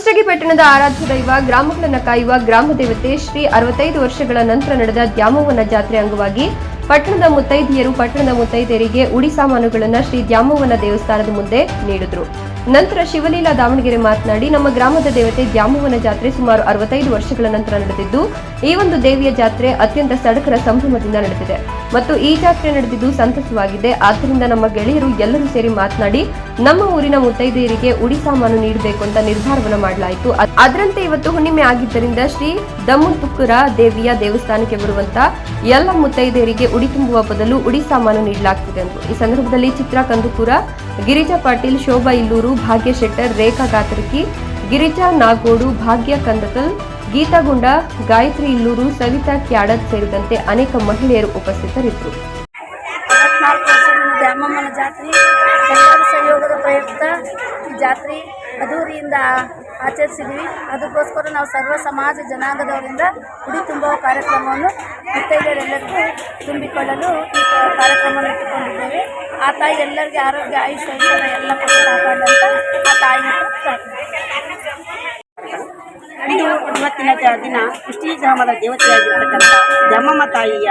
ಕುಷ್ಟಗಿ ಪಟ್ಟಣದ ಆರಾಧ್ಯ ದೈವ, ಗ್ರಾಮಗಳನ್ನು ಕಾಯುವ ಗ್ರಾಮ ದೇವತೆ ಶ್ರೀ ಅರವತ್ತೈದು ವರ್ಷಗಳ ನಂತರ ನಡೆದ ದ್ಯಾಮವ್ವನ ಜಾತ್ರೆ ಅಂಗವಾಗಿ ಪಟ್ಟಣದ ಮುತ್ತೈದೆಯರು ಪಟ್ಟಣದ ಮುತ್ತೈದೆಯರಿಗೆ ಉಡಿ ಸಾಮಾನುಗಳನ್ನು ಶ್ರೀ ದ್ಯಾಮವ್ವನ ದೇವಸ್ಥಾನದ ಮುಂದೆ ನೀಡಿದ್ರು. ನಂತರ ಶಿವಲೀಲಾ ದಾವಣಗೆರೆ ಮಾತನಾಡಿ, ನಮ್ಮ ಗ್ರಾಮದ ದೇವತೆ ದ್ಯಾಮವ್ವನ ಜಾತ್ರೆ ಸುಮಾರು ಅರವತ್ತೈದು ವರ್ಷಗಳ ನಂತರ ನಡೆದಿದ್ದು, ಈ ಒಂದು ದೇವಿಯ ಜಾತ್ರೆ ಅತ್ಯಂತ ಸಡಕರ ಸಂಭ್ರಮದಿಂದ ನಡೆದಿದೆ. ಮತ್ತು ಈ ಜಾತ್ರೆ ನಡೆದಿದ್ದು ಸಂತಸವಾಗಿದೆ. ಆದ್ದರಿಂದ ನಮ್ಮ ಗೆಳೆಯರು ಎಲ್ಲರೂ ಸೇರಿ ಮಾತನಾಡಿ, ನಮ್ಮ ಊರಿನ ಮುತ್ತೈದೆಯರಿಗೆ ಉಡಿ ಸಾಮಾನು ನೀಡಬೇಕು ಅಂತ ನಿರ್ಧಾರವನ್ನು ಮಾಡಲಾಯಿತು. ಅದ್- ಅದರಂತೆ ಇವತ್ತು ಹುಣ್ಣಿಮೆ ಆಗಿದ್ದರಿಂದ ಶ್ರೀ ದಮ್ಮುತುಕ್ಕುರ ದೇವಿಯ ದೇವಸ್ಥಾನಕ್ಕೆ ಬರುವಂತ ಎಲ್ಲ ಮುತ್ತೈದೆಯರಿಗೆ ಉಡಿ ತುಂಬುವ ಬದಲು ಉಡಿ ಸಾಮಾನು ನೀಡಲಾಗ್ತಿದೆ ಎಂದು. ಈ ಸಂದರ್ಭದಲ್ಲಿ ಚಿತ್ರಾ ಕಂದುಕೂರ, ಗಿರಿಜಾ ಪಾಟೀಲ್, ಶೋಭಾ ಇಲ್ಲೂರು, ಭಾಗ್ಯ ಶೆಟ್ಟರ್, ರೇಖಾ ಗಾತ್ರಕಿ ಗಿರಿಜಾ ನಾಗೋಡು, ಭಾಗ್ಯ ಕಂದಕಲ್, ಗೀತಾ ಗುಂಡ, ಗಾಯತ್ರಿ ಇಲ್ಲೂರು, ಸವಿತಾ ಕ್ಯಾಡತ್ ಸೇರಿದಂತೆ ಅನೇಕ ಮಹಿಳೆಯರು ಉಪಸ್ಥಿತರಿದ್ದರು. ವರ್ಷದಿಂದ ಜಾತ್ರೆ ಎಲ್ಲರ ಸಹಯೋಗದ ಪ್ರಯುಕ್ತ ಜಾತ್ರೆ ಅದ್ದೂರಿಯಿಂದ ಆಚರಿಸಿದ್ವಿ ಅದಕ್ಕೋಸ್ಕರ ನಾವು ಸರ್ವ ಸಮಾಜ ಜನಾಂಗದವರಿಂದ ಉಡಿ ತುಂಬುವ ಕಾರ್ಯಕ್ರಮವನ್ನು ಮುತ್ತೈದೆಯರೆಲ್ಲರಿಗೂ ತುಂಬಿಕೊಳ್ಳಲು ಈ ಕಾರ್ಯಕ್ರಮವನ್ನು ಇಟ್ಟುಕೊಂಡಿದ್ದೇವೆ. ಆ ತಾಯಿ ಎಲ್ಲರಿಗೆ ಆರೋಗ್ಯ ಆಯುಷ್ಯ ಐಶ್ವರ್ಯ ಎಲ್ಲ ಕೊಟ್ಟು ಆ ತಾಯಿ ಇದು ಇವತ್ತಿನ ದಿನ ಕುಷ್ಟಿ ಗ್ರಾಮದ ದೇವತೆಯಾಗಿರ್ತಕ್ಕಂಥ ಜಮ್ಮಮ್ಮ ತಾಯಿಯ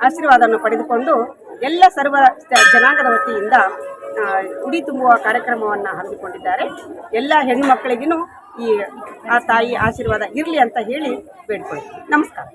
ಆಶೀರ್ವಾದವನ್ನು ಪಡೆದುಕೊಂಡು ಎಲ್ಲ ಸರ್ವ ಜನಾಂಗದ ವತಿಯಿಂದ ಉಡಿ ತುಂಬುವ ಕಾರ್ಯಕ್ರಮವನ್ನು ಹಮ್ಮಿಕೊಂಡಿದ್ದಾರೆ. ಎಲ್ಲ ಹೆಣ್ಣುಮಕ್ಕಳಿಗೂ ಈ, ಆ ತಾಯಿ ಆಶೀರ್ವಾದ ಇರಲಿ ಅಂತ ಹೇಳಿ ಬೇಡ್ಕೊಳ್ತೀನಿ ನಮಸ್ಕಾರ.